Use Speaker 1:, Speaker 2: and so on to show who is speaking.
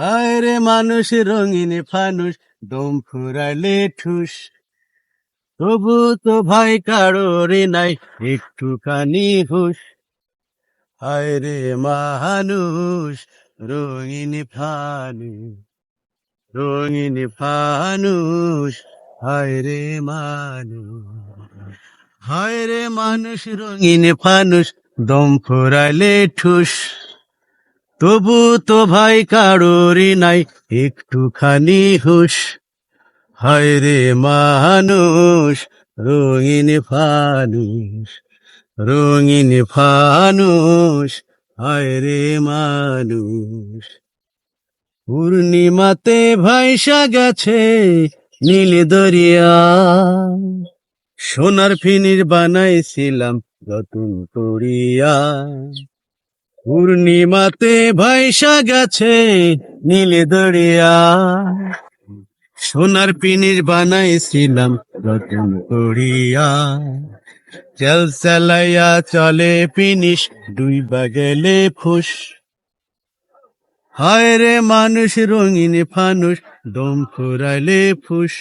Speaker 1: হায় রে মানুষ, রঙিন ফানুষ, দম ফুরাইলে ঠুস। তবু তো ভাই কারোরে নাই, একটুখানি হুশ। হায় রে মানুষ, রঙিন ফানুষ রঙিন ফানুষ, হায় রে মানুষ। হায় রে মানুষ, রঙিন ফানুষ, দম ফুরাইলে ঠুস। তবু তো ভাই কারোরই নাই, একটুখানি হুশ। হায় রে মানুষ, রঙিন ফানুষ রঙিন ফানুষ, হায় রে মানুষ। পূর্ণিমাতে ভাইসা গেছে নীল দরিয়া। সোনার ফিনির বানাইছিলাম রতন করিয়া। পূর্ণিমাতে ভাইসা গেছে নীলে দরিয়া। সোনার পিনির বানাইছিলাম রতন করিয়া। চল চালাইয়া চলে পিনিস দুই বাগেলে ফুস হায় রে মানুষ, রঙিন ফানুষ, দম ফুরাইলে ফুস